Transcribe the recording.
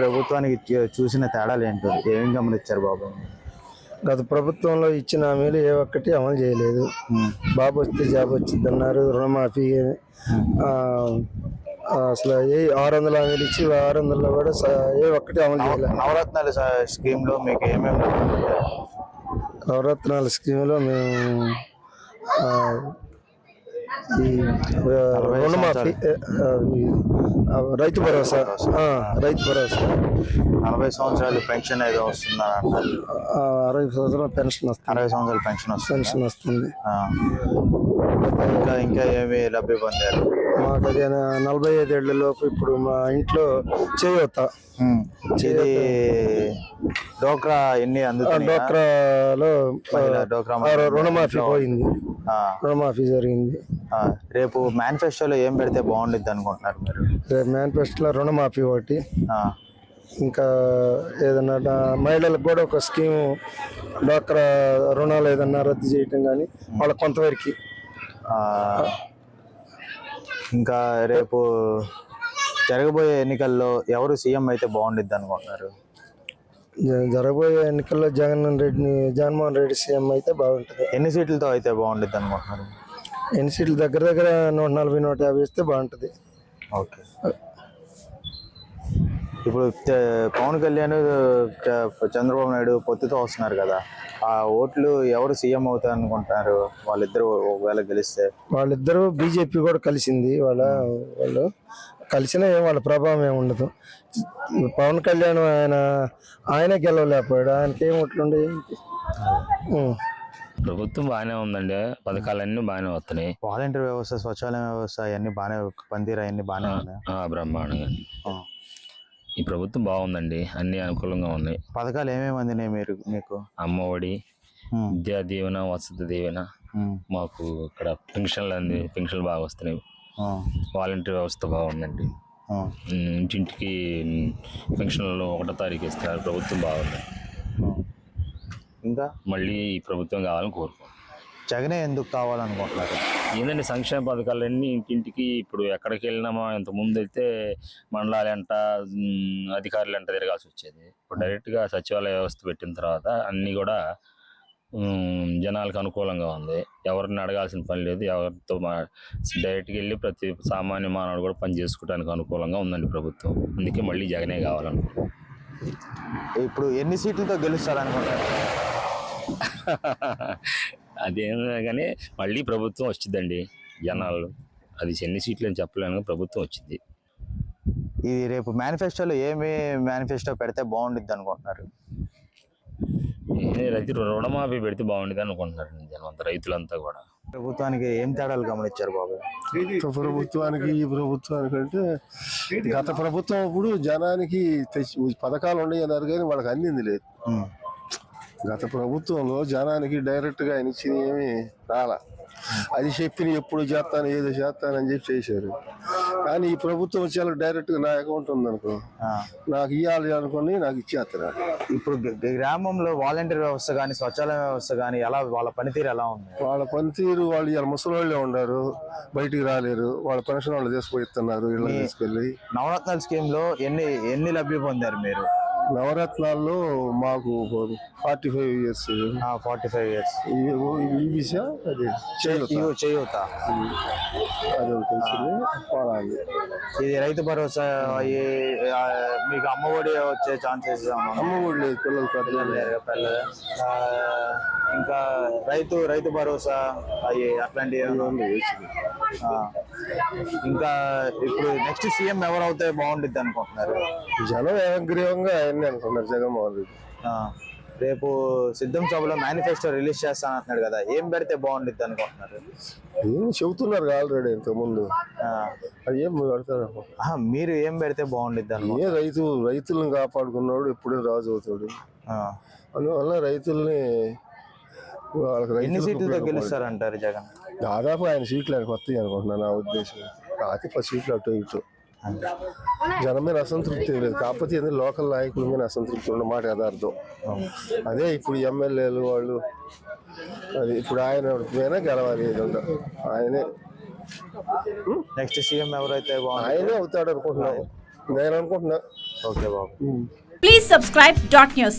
ప్రభుత్వానికి చూసిన తేడాలు ఏంటో ఏం గమనించారు బాబు గత ప్రభుత్వంలో ఇచ్చిన హామీలు ఏ ఒక్కటి అమలు చేయలేదు. బాబు వస్తే జాబ్ వచ్చింది అన్నారు రుణమాఫీ అసలు ఏ ఆరు వందల హామీలు ఇచ్చి ఆరు వందల్లో కూడా ఏ ఒక్కటి అమలు చేయలేదు నవరత్నాల స- స్కీమ్లో మీకు ఏమేమి? నవరత్నాల స్కీమ్లో మేము ఈ రుణమాఫీ రైతు భరోసా రైతు భరోసా. నలభై సంవత్సరాలు పెన్షన్ ఏదో ఆ, అరవై సంవత్సరాల పెన్షన్ వస్తుంది. అరవై సంవత్సరాలు పెన్షన్ వస్తుంది? పెన్షన్ వస్తుంది. ఇంకా ఇంకా ఏమి లబ్ధి పొందారు? మాకు అది నలభై ఐదేళ్ళ లోపు ఇప్పుడు మా ఇంట్లో చేయొత్త. ఇది డోక్రా ఎన్ని డోక్రాలో రుణమాఫీ పోయింది. రుణమాఫీ జరిగింది. రేపు మేనిఫెస్టోలో ఏం పెడితే బాగుండిద్ది అనుకుంటున్నారు మీరు? మేనిఫెస్టోలో రుణమాఫీ ఒకటి. ఇంకా ఏదన్నా మహిళలకు కూడా ఒక స్కీము డాక్రా రుణాలు ఏదన్నా రద్దు చేయటం కానీ వాళ్ళ కొంతవరకు. ఇంకా రేపు జరగబోయే ఎన్నికల్లో ఎవరు సీఎం అయితే బాగుండిద్ది అనుకుంటున్నారు? జరగబోయే ఎన్నికల్లో జగన్ రెడ్డిని జగన్మోహన్ రెడ్డి సీఎం అయితే బాగుంటుంది. ఎన్ని సీట్లతో అయితే బాగుండిద్ది అనుకుంటున్నారు? ఎన్ని సీట్లు దగ్గర దగ్గర నూట నలభై నూట యాభై ఇస్తే బాగుంటుంది. ఓకే. ఇప్పుడు పవన్ కళ్యాణ్ చ- చంద్రబాబు నాయుడు పొత్తుతో వస్తున్నారు కదా. ఆ ఓట్లు ఎవరు సీఎం అవుతారు అనుకుంటున్నారు వాళ్ళిద్దరు ఒకవేళ గెలిస్తే? వాళ్ళిద్దరూ బీజేపీ కూడా కలిసింది. వాళ్ళ వాళ్ళు కలిసినా ఏం వాళ్ళ ప్రభావం ఏమి ఉండదు. పవన్ కళ్యాణ్ ఆయన ఆయనే గెలవలేకపోయాడు. ఆయనకి ఏం ఓట్లుండే? ప్రభుత్వం బాగానే ఉందండి. పథకాలన్నీ బాగానే వస్తున్నాయి. వాలంటీర్ వ్యవస్థ స్వచ్ఛాలయ వ్యవస్థ అవన్నీ బాగానే పనితీరు అవన్నీ బాగానే ఉన్నాయి? ఆ, బ్రహ్మాండంగా ఈ ప్రభుత్వం బాగుందండి. అన్ని అనుకూలంగా ఉన్నాయి. పథకాలు ఏమేమి అందినాయి మీరు మీకు? అమ్మ ఒడి విద్యా దీవెన వసతి దీవెన. మాకు ఇక్కడ పెన్షన్లు అంది పెన్షన్లు బాగా వస్తున్నాయి. వాలంటీర్ వ్యవస్థ బాగుందండి. ఇంటింటికి పెన్షన్లు ఒకటో తారీఖు ఇస్తున్నారు. ప్రభుత్వం బాగుంది. ఇంకా? మళ్ళీ ఈ ప్రభుత్వం కావాలని కోరుకుంటున్నాం. జగనే ఎందుకు కావాలనుకుంటున్నారు? ఏంటంటే సంక్షేమ పథకాలన్నీ ఇంటింటికి ఇప్పుడు ఎక్కడికి వెళ్ళినామా? ఇంత ముందు అయితే మండలాలు ఎంట ఉమ్, అధికారులు ఎంట తిరగాల్సి వచ్చేది? ఇప్పుడు డైరెక్ట్గా సచివాలయ వ్యవస్థ పెట్టిన తర్వాత అన్నీ కూడా జనాలకు అనుకూలంగా ఉంది. ఎవరిని అడగాల్సిన పని లేదు. ఎవరితో మా డైరెక్ట్గా వెళ్ళి ప్రతి సామాన్య మానవుడు కూడా పని చేసుకోవడానికి అనుకూలంగా ఉందండి ప్రభుత్వం. అందుకే మళ్ళీ జగనే కావాలనుకుంటున్నాం. ఇప్పుడు ఎన్ని సీట్లతో గెలుస్తారు అనుకుంటారు అదేం కానీ మళ్ళీ ప్రభుత్వం వచ్చిందండి జనాలు అది ఎన్ని సీట్లు అని చెప్పలేను ప్రభుత్వం వచ్చింది. ఇది రేపు మేనిఫెస్టోలో ఏమి మేనిఫెస్టో పెడితే బాగుండిద్ది అనుకుంటున్నారు? ఏ రైతు రుణమాఫీ పెడితే బాగుండేది అనుకుంటున్నారు జనం అంతా రైతులంతా కూడా. ప్రభుత్వానికి ఏం తేడాలు గమనించారు బాబు? గత ప్రభుత్వానికి ఈ ప్రభుత్వానికి అంటే గత ప్రభుత్వం అప్పుడు జనానికి తెచ్చి పథకాలు ఉన్నాయి అన్నారు కానీ వాళ్ళకి అందింది లేదు. గత ప్రభుత్వంలో జనానికి డైరెక్ట్గా ఆయన ఇచ్చిన ఏమి రాలా. అది చెప్పిన ఎప్పుడు చేస్తాను ఏదో చేస్తానని చెప్పి చేశారు. కానీ ఈ ప్రభుత్వం వచ్చేలకు డైరెక్ట్గా నా అకౌంట్ ఉందనుకో. నాకు ఇవ్వాలి అనుకుని నాకు ఇచ్చేస్తున్నారు ఇప్పుడు గ్రామంలో వాలంటీర్ వ్యవస్థ కానీ స్వచ్ఛాలయ వ్యవస్థ కానీ ఎలా వాళ్ళ పనితీరు ఎలా ఉంది? వాళ్ళ పనితీరు వాళ్ళు ఇలా ముసలి వాళ్ళే ఉన్నారు బయటికి రాలేరు వాళ్ళ పెన్షన్ వాళ్ళు తీసుకుపోతున్నారు ఇళ్ళ తీసుకెళ్ళి. నవరత్నాల స్కీమ్లో ఎన్ని ఎన్ని లబ్ధి పొందారు మీరు? నవరత్నాల్లో మాకు forty five years. Forty five years. ఈ విషయం అది చేయూత. అది పోరాలి. ఇది రైతు భరోసా మీకు అమ్మఒడి వచ్చే ఛాన్సెస్ అమ్మ కూడా లేదు పిల్లలు పెద్దలు ఇంకా రైతు రైతు భరోసా అవి అట్లాంటివి. ఇంకా ఇప్పుడు నెక్స్ట్ సీఎం ఎవరు అవుతే బాగుండిద్ది అనుకుంటున్నారు జనం ఏకగ్రీవంగా ఆయన్ని అనుకున్నారు జగన్మోహన్ రెడ్డి. రేపు సిద్ధం సభలో మేనిఫెస్టో రిలీజ్ చేస్తానంటున్నాడు కదా ఏం పెడితే బాగుండిద్ది అనుకుంటున్నారు ఏం చెబుతున్నారు ఆల్రెడీ ఇంతకుముందు. అది ఏం పెడతారు ఆహా, మీరు ఏం పెడితే అనుకో ఏ రైతు రైతులను కాపాడుకున్నాడు ఎప్పుడే రాజు అవుతాడు. అందువల్ల రైతుల్ని ఎన్ని ఉపయోగపడే- గెలుస్తారంటారు జగన్? దాదాపు ఆయన సీట్లు ఆయనకు వస్తాయి అనుకుంటున్నాను నా ఉద్దేశం. రాతి పది సీట్లు అటు ఇటు. జనం మీద అసంతృప్తి లేదు. కాకపోతే ఏంది లోకల్ నాయకుల మీద అసంతృప్తి ఉన్న మాట యథార్థం అదే ఇప్పుడు ఎమ్మెల్యేలు వాళ్ళు అది ఇప్పుడు ఆయన పోయినా గెలవాలి ఆయనే. నెక్స్ట్ సీఎం ఎవరైతే బాగుంది ఆయనే అవుతాడు అనుకుంటున్నాను నేను అనుకుంటున్నా. ఓకే బాబు. Please subscribe dot news.